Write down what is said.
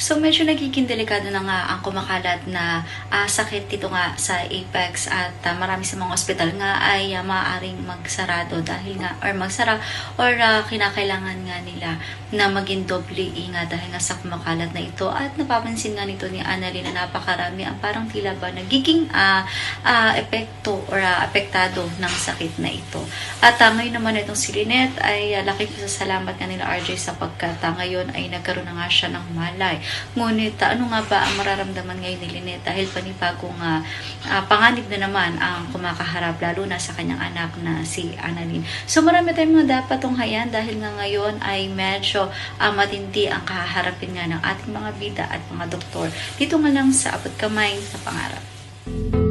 So medyo nagiging delikado na nga ang kumakalat na ah, sakit dito nga sa Apex at ah, marami sa mga ospital nga ay ah, maaaring magsarado dahil nga or magsara or ah, kinakailangan nga nila na maging doble ingat dahil nga sa kumakalat na ito at napapansin nga nito ni Annalyn na napakarami ang parang tila ba nagiging ah, ah, epekto or ah, apektado ng sakit na ito. At ah, ngayon naman itong si Lynette ay uh, laking pasasalamat nga nila RJ sapagkat ah, ngayon ay nagkaroon na nga siya ng malay. Ngunit ano nga ba ang mararamdaman ngayon ni Lynette dahil panibagong ah, ah, panganib na naman ang kumakaharap lalo na sa kanyang anak na si Annalyn. So marami tayong mga dapat tunghayan dahil nga ngayon ay medyo ah, matindi ang kaharapin nga ng ating mga bida at mga doktor. Dito nga lang sa abot kamay sa pangarap.